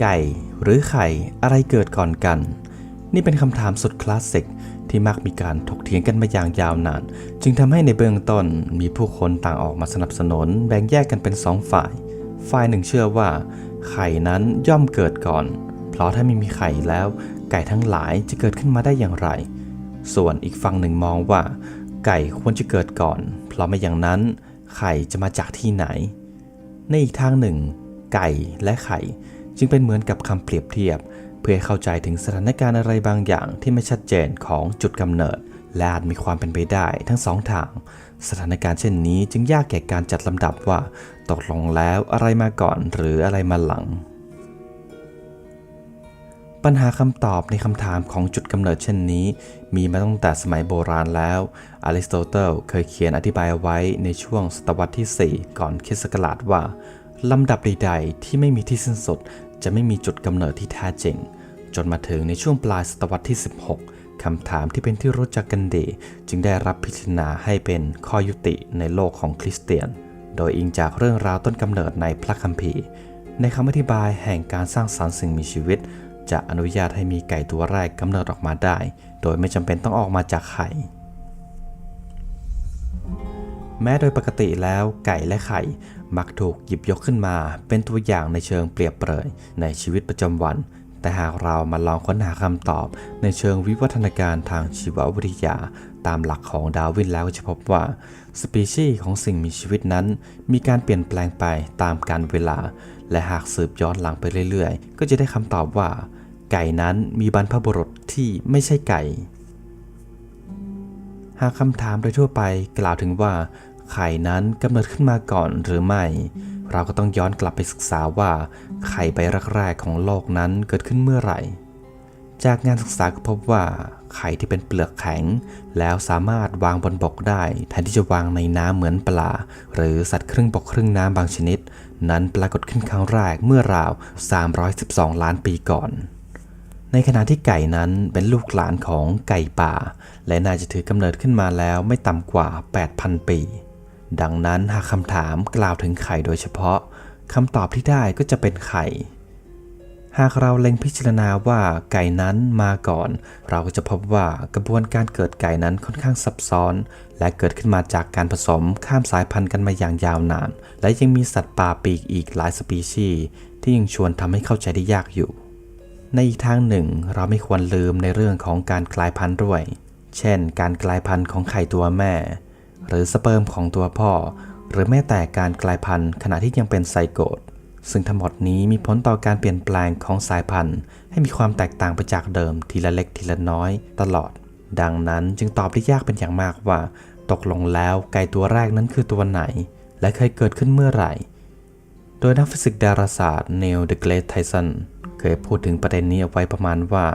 ไก่หรือไข่อะไรเกิดก่อนกัน นี่เป็นคำถามสุดคลาสสิกที่มักมีการถกเถียงกันมาอย่างยาวนาน จึงทำให้ในเบื้องต้นมีผู้คนต่างออกมาสนับสนุน แบ่งแยกกันเป็นสองฝ่าย ฝ่ายหนึ่งเชื่อว่า ไข่นั้นย่อมเกิดก่อน เพราะถ้าไม่มีไข่แล้ว ไก่ทั้งหลายจะเกิดขึ้นมาได้อย่างไร ส่วนอีกฝั่งหนึ่งมองว่า ไก่ควรจะเกิดก่อน เพราะไม่อย่างนั้น ไข่จะมาจากที่ไหน ในอีกทางหนึ่ง ไก่และไข่ จึงเป็นเหมือนกับคำเปรียบเทียบ เพื่อให้เข้าใจถึงสถานการณ์อะไรบางอย่างที่ไม่ชัดเจนของจุดกำเนิด และอาจมีความเป็นไปได้ทั้งสองทาง สถานการณ์เช่นนี้จึงยากแก่การจัดลำดับว่าตกลงแล้วอะไรมาก่อนหรืออะไรมาหลัง ปัญหาคำตอบในคำถามของจุดกำเนิดเช่นนี้ มีมาตั้งแต่สมัยโบราณแล้วอริสโตเติลเคยเขียนอธิบายไว้ในช่วงศตวรรษที่ 4 ก่อนคริสต์ศักราชว่าลำดับใดๆที่ไม่มีที่สิ้นสุด จะไม่มีจุดกำเนิดที่แท้จริง จนมาถึงในช่วงปลายศตวรรษที่ 16 คำถามที่เป็นที่รู้จักกันดี จึงได้รับพิจารณาให้เป็นข้อยุติในโลกของคริสเตียน โดยอิงจากเรื่องราวต้นกำเนิดในพระคัมภีร์ ในคำอธิบายแห่งการสร้างสรรค์สิ่งมีชีวิต จะอนุญาตให้มีไก่ตัวแรกกำเนิดออกมาได้ โดยไม่จำเป็นต้องออกมาจากไข่ แม้โดยปกติแล้วไก่และไข่ มักถูกหยิบยกขึ้นมา เป็นตัวอย่างในเชิงเปรียบเปรยในชีวิตประจำวัน แต่หากเรามาลองค้นหาคำตอบ ในเชิงวิวัฒนาการทางชีววิทยา ตามหลักของดาวินแล้วจะพบว่า สปีชีส์ของสิ่งมีชีวิตนั้น มีการเปลี่ยนแปลงไปตามกาลเวลา และหากสืบย้อนหลังไปเรื่อยๆ ก็จะได้คำตอบว่า ไก่นั้นมีบรรพบุรุษที่ไม่ใช่ไก่ หากคำถามโดยทั่วไปกล่าวถึงว่า ไข่นั้นกำเนิดขึ้นมาก่อนหรือไม่ เราก็ต้องย้อนกลับไปศึกษาว่า ไข่ใบแรกๆของโลกนั้นเกิดขึ้นเมื่อไหร่ จากงานศึกษาก็พบว่า ไข่ที่เป็นเปลือกแข็ง แล้วสามารถวางบนบกได้ แทนที่จะวางในน้ำเหมือนปลา หรือสัตว์ครึ่งบกครึ่งน้ำบางชนิด นั้นปรากฏขึ้นครั้งแรกเมื่อราว 312 ล้านปีก่อนในขณะที่ไก่นั้นเป็นลูกหลานของไก่ป่า และน่าจะถือกำเนิดขึ้นมาแล้วไม่ต่ำกว่า 8,000 ปี ดังนั้นหากคำถามกล่าวถึงไข่โดยเฉพาะคำตอบที่ได้ก็จะเป็นไข่ หากเราเล็งพิจารณาว่าไก่นั้นมาก่อน เราก็จะพบว่ากระบวนการเกิดไก่นั้นค่อนข้างซับซ้อน และเกิดขึ้นมาจากการผสมข้ามสายพันธุ์กันมาอย่างยาวนาน และยังมีสัตว์ป่าปีกอีกหลายสปีชีส์ที่ยังชวนทำให้เข้าใจได้ยากอยู่ ในอีกทางหนึ่งเราไม่ควรลืมในเรื่องของการกลายพันธุ์ด้วย เช่น การกลายพันธุ์ของไข่ตัวแม่ หรือสเปิร์มของตัวพ่อ หรือแม้แต่การกลายพันธุ์ขณะที่ยังเป็นไซโกตซึ่งทั้งหมดนี้มีผลต่อการเปลี่ยนแปลงของสายพันธุ์ ให้มีความแตกต่างไปจากเดิมทีละเล็กทีละน้อยตลอด ดังนั้นจึงตอบได้ยากเป็นอย่างมากว่า ตกลงแล้วไก่ตัวแรกนั้นคือตัวไหน และเคยเกิดขึ้นเมื่อไหร่ โดยนักฟิสิกส์ดาราศาสตร์เนลเดเกรทไทสันเคยพูดถึงประเด็นนี้เอาไว้ประมาณว่า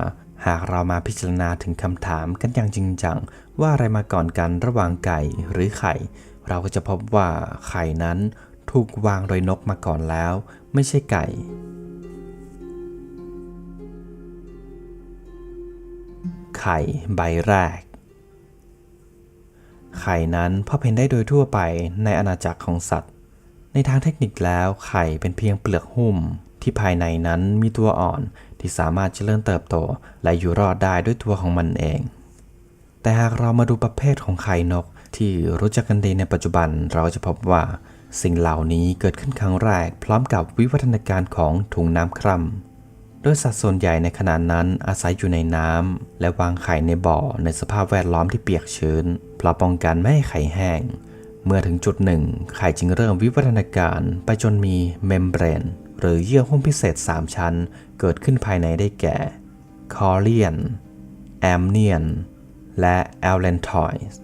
หากเรามาพิจารณาถึงคำถามกันอย่างจริงจัง ว่าอะไรมาก่อนกันระหว่างไก่หรือไข่ เราก็จะพบว่าไข่นั้นถูกวางโดยนกมาก่อนแล้ว ไม่ใช่ไก่ ไข่ใบแรก ไข่นั้นพบเห็นได้โดยทั่วไปในอาณาจักรของสัตว์ ในทางเทคนิคแล้วไข่เป็นเพียงเปลือกหุ้มที่ภายในนั้นมีตัวอ่อน ที่สามารถเจริญเติบโตและอยู่รอดได้ด้วยตัวของมันเอง แต่หากเรามาดูประเภทของไข่นกที่รู้จักกันดีในปัจจุบันเราจะพบว่า สิ่งเหล่านี้เกิดขึ้นครั้งแรก พร้อมกับวิวัฒนาการของถุงน้ำคร่ำโดยสัตว์ส่วนใหญ่ในขณะนั้นอาศัยอยู่ในน้ำและวางไข่ในบ่อในสภาพแวดล้อมที่เปียกชื้นเพราะป้องกันไม่ให้ไข่แห้ง เมื่อถึงจุดหนึ่งไข่จึงเริ่มวิวัฒนาการไปจนมีเมมเบรน หรือเยื่อหุ้มพิเศษ 3 ชั้น เกิดขึ้นภายในได้แก่ คอเลียน แอมเนียน และแอลเลนทอยส์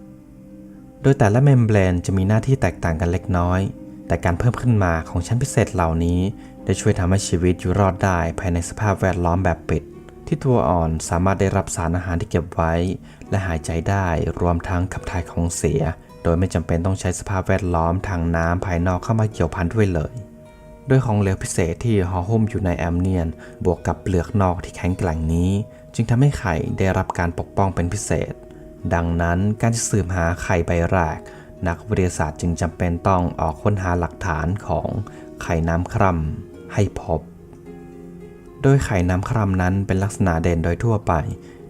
โดยแต่ละเมมเบรนจะมีหน้าที่แตกต่างกันเล็กน้อย แต่การเพิ่มขึ้นมาของชั้นพิเศษเหล่านี้ ได้ช่วยทำให้ชีวิตอยู่รอดได้ภายในสภาพแวดล้อมแบบปิด ที่ตัวอ่อนสามารถได้รับสารอาหารที่เก็บไว้ และหายใจได้ รวมทั้งขับถ่ายของเสีย โดยไม่จำเป็นต้องใช้สภาพแวดล้อมทางน้ำภายนอกเข้ามาเกี่ยวพันด้วยเลย ด้วยของเหลวพิเศษที่ห่อหุ้มอยู่ในแอมเนียน บวกกับเปลือกนอกที่แข็งแกร่งนี้ จึงทำให้ไข่ได้รับการปกป้องเป็นพิเศษ ดังนั้นการจะสืบหาไข่ใบแรก นักวิทยาศาสตร์จึงจำเป็นต้องออกค้นหาหลักฐานของไข่น้ำคร่ำให้พบ โดยไข่น้ำคร่ำนั้นเป็นลักษณะเด่นโดยทั่วไป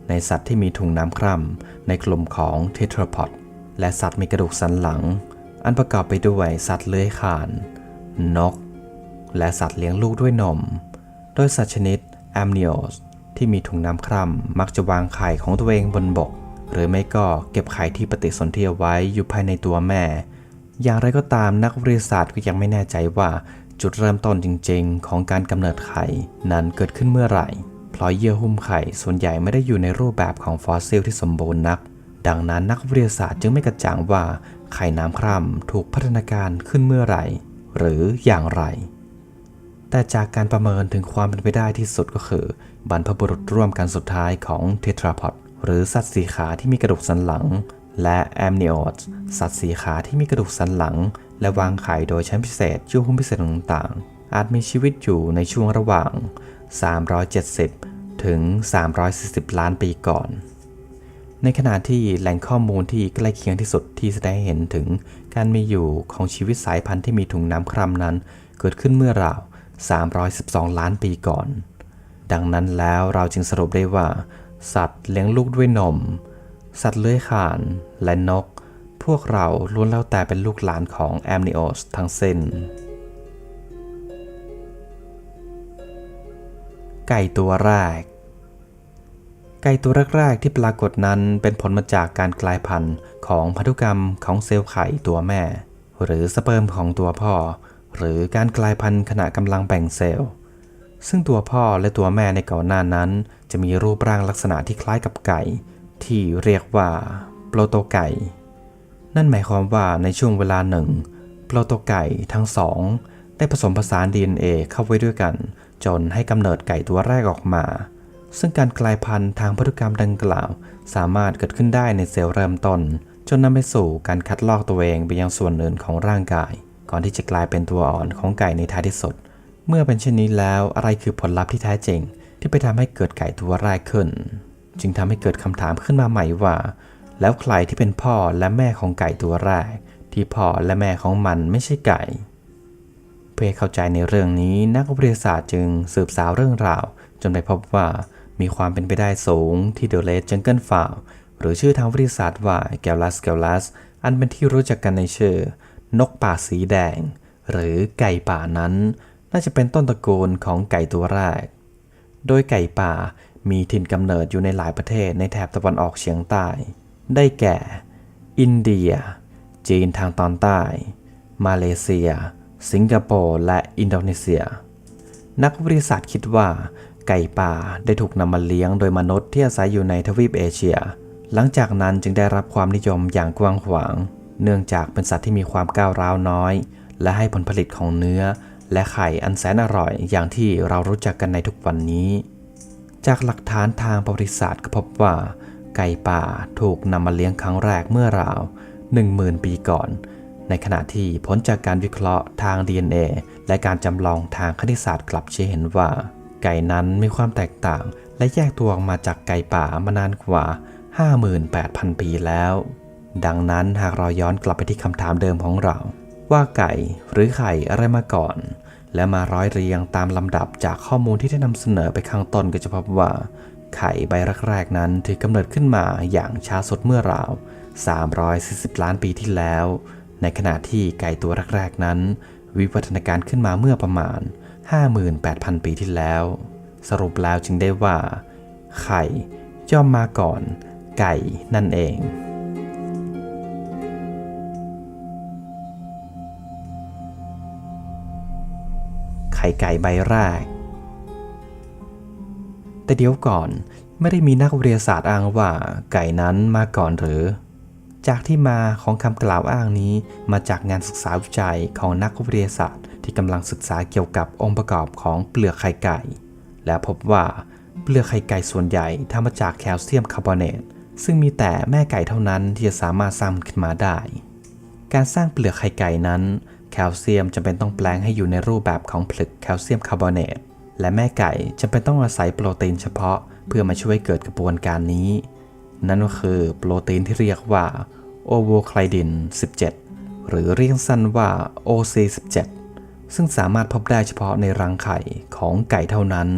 ในสัตว์ที่มีถุงน้ำคร่ำในกลุ่มของเททราพอดและสัตว์มีกระดูกสันหลัง อันประกอบไปด้วยสัตว์เลื้อยคลาน นก และสัตว์เลี้ยงลูกด้วยนม โดยสัตว์ชนิดแอมนิโอสที่มีถุงน้ำคร่ำมักจะวางไข่ของตัวเองบนบก หรือไม่ก็เก็บไข่ที่ปฏิสนธิเอาไว้อยู่ภายในตัวแม่ อย่างไรก็ตามนักวิทยาศาสตร์ก็ยังไม่แน่ใจว่าจุดเริ่มต้นจริงๆ ของการกำเนิดไข่นั้นเกิดขึ้นเมื่อไหร่เพราะเยื่อหุ้มไข่ส่วนใหญ่ไม่ได้อยู่ในรูปแบบของฟอสซิลที่สมบูรณ์นัก ดังนั้นนักวิทยาศาสตร์จึงไม่กระจ่างว่าไข่น้ำคร่ำถูกพัฒนาการขึ้นเมื่อไหร่ หรืออย่างไร แต่จากการประเมินถึงความเป็นไปได้ที่สุดก็คือ บรรพบุรุษร่วมกันสุดท้ายของเททราพอดหรือสัตว์สีขาที่มีกระดูกสันหลัง และแอมนิโอสสัตว์สีขาที่มีกระดูกสันหลัง และวางไข่โดยชั้นพิเศษช่วหุ้มพิเศษต่างๆ อาจมีชีวิตอยู่ในช่วงระหว่าง 370 ถึง 340 ล้านปีก่อน ในขณะที่แหล่งข้อมูลที่ใกล้เคียงที่สุดที่แสดงให้เห็นถึงการมีอยู่ของชีวิตสายพันธุ์ที่มีถุงน้ำคร่ำนั้น เกิดขึ้นเมื่อราว 312 ล้านปีก่อน ดังนั้นแล้วเราจึงสรุปได้ว่า สัตว์เลี้ยงลูกด้วยนม สัตว์เลื้อยคลานและนก พวกเราล้วนแล้วแต่เป็นลูกหลานของแอมนิโอสทั้งสิ้น ไก่ตัวแรก ไก่ตัวแรกๆที่ปรากฏนั้นเป็นผลมาจากการกลายพันธุ์ของพันธุกรรมของเซลล์ไข่ตัวแม่ หรือสเปิร์มของตัวพ่อ หรือการกลายพันธุ์ขณะกำลังแบ่งเซลล์ ซึ่งตัวพ่อและตัวแม่ในก่อนหน้านั้น จะมีรูปร่างลักษณะที่คล้ายกับไก่ ที่เรียกว่าโปรโตไก่ นั่นหมายความว่าในช่วงเวลาหนึ่งโปรโตไก่ทั้งสองได้ผสมผสาน DNA เข้าไว้ด้วยกัน จนให้กำเนิดไก่ตัวแรกออกมา ซึ่งการกลายพันธุ์ทางพันธุกรรมดังกล่าว สามารถเกิดขึ้นได้ในเซลล์เริ่มต้น จนนำไปสู่การคัดลอกตัวเองไปยังส่วนอื่นของร่างกาย ก่อนที่จะกลายเป็นตัวอ่อนของไก่ในท้ายที่สุด เมื่อเป็นเช่นนี้แล้วอะไรคือผลลัพธ์ที่แท้จริง ที่ไปทำให้เกิดไก่ตัวแรกขึ้น จึงทำให้เกิดคำถามขึ้นมาใหม่ว่า แล้วใครที่เป็นพ่อและแม่ของไก่ตัวแรก ที่พ่อและแม่ของมันไม่ใช่ไก่ เพื่อเข้าใจในเรื่องนี้นักวิทยาศาสตร์จึงสืบสาวเรื่องราว จนไปพบว่ามีความเป็นไปได้สูงที่เดอะเลดจังเกิลฟาวหรือชื่อทางวิทยาศาสตร์ว่าแกลลัสแกลลัสอันเป็นที่รู้จักกันในชื่อ นกป่าสีแดง หรือไก่ป่านั้น น่าจะเป็นต้นตระกูลของไก่ตัวแรก โดยไก่ป่ามีถิ่นกำเนิดอยู่ในหลายประเทศในแถบตะวันออกเฉียงใต้ ได้แก่ อินเดีย จีนทางตอนใต้ มาเลเซีย สิงคโปร์ และอินโดนีเซีย นักวิทยาศาสตร์คิดว่า ไก่ป่าได้ถูกนำมาเลี้ยงโดยมนุษย์ที่อาศัยอยู่ในทวีปเอเชีย หลังจากนั้นจึงได้รับความนิยมอย่างกว้างขวาง เนื่องจากเป็นสัตว์ที่มีความก้าวร้าวน้อย และให้ผลผลิตของเนื้อ และไข่อันแสนอร่อยอย่างที่เรารู้จักกันในทุกวันนี้ จากหลักฐานทางประวัติศาสตร์ก็พบว่า ไก่ป่าถูกนำมาเลี้ยงครั้งแรกเมื่อราว 10,000 ปีก่อน ในขณะที่ผลจากการวิเคราะห์ทาง DNA และการจำลองทางคณิตศาสตร์กลับชี้เห็นว่า ไก่นั้นมีความแตกต่างและแยกตัวออกมาจากไก่ป่ามานานกว่า 58,000 ปีแล้ว ดังนั้นหากเราย้อนกลับไปที่คำถามเดิมของเรา ว่าไก่หรือไข่อะไรมาก่อน และมาร้อยเรียงตามลำดับจากข้อมูลที่ได้นำเสนอไปข้างต้นก็จะพบว่า ไข่ใบแรกๆนั้นถือกำเนิดขึ้นมาอย่างช้าสุดเมื่อราว 340 ล้านปีที่แล้ว ในขณะที่ไก่ตัวแรกๆนั้น วิวัฒนาการขึ้นมาเมื่อประมาณ 58,000 ปีที่แล้ว สรุปแล้วจึงได้ว่า ไข่ย่อมมาก่อน ไก่นั่นเอง ไข่ไก่ใบแรก แต่เดี๋ยวก่อนไม่ได้มีนักวิทยาศาสตร์อ้างว่าไก่นั้นมาก่อนหรือ จากที่มาของคำกล่าวอ้างนี้มาจากงานศึกษาวิจัยของนักวิทยาศาสตร์ ที่กำลังศึกษาเกี่ยวกับองค์ประกอบของเปลือกไข่ไก่ และพบว่าเปลือกไข่ไก่ส่วนใหญ่ทำมาจากแคลเซียมคาร์บอเนตซึ่งมีแต่แม่ไก่เท่านั้นที่จะสามารถสร้างขึ้นมาได้ การสร้างเปลือกไข่ไก่นั้น แคลเซียมจำเป็นต้องแปลงให้อยู่ในรูปแบบของผลึกแคลเซียมคาร์บอเนต และแม่ไก่จำเป็นต้องอาศัยโปรตีนเฉพาะเพื่อมาช่วยเกิดกระบวนการนี้ นั่นก็คือโปรตีนที่เรียกว่าโอโวไคลดิน 17 หรือเรียกสั้นว่า OC17 ซึ่งสามารถพบได้เฉพาะในรังไข่ของไก่เท่านั้น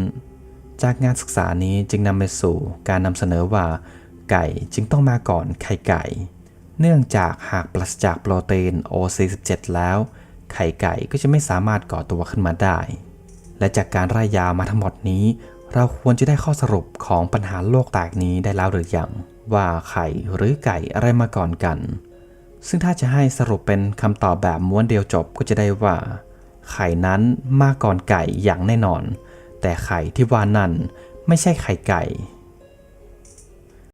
จากงานศึกษานี้จึงนำไปสู่การนำเสนอว่า ไก่จึงต้องมาก่อนไข่ไก่ เนื่องจากหากปราศจากโปรตีน O47 แล้ว ไข่ไก่ก็จะไม่สามารถก่อตัวขึ้นมาได้ และจากการร่ายยาวมาทั้งหมดนี้ เราควรจะได้ข้อสรุปของปัญหาโลกแตกนี้ได้แล้วหรือยังว่าไข่หรือไก่อะไรมาก่อนกัน ซึ่งถ้าจะให้สรุปเป็นคำตอบแบบม้วนเดียวจบก็จะได้ว่า ไข่นั้นมาก่อนไก่อย่างแน่นอน แต่ไข่ที่ว่านั่นไม่ใช่ไข่ไก่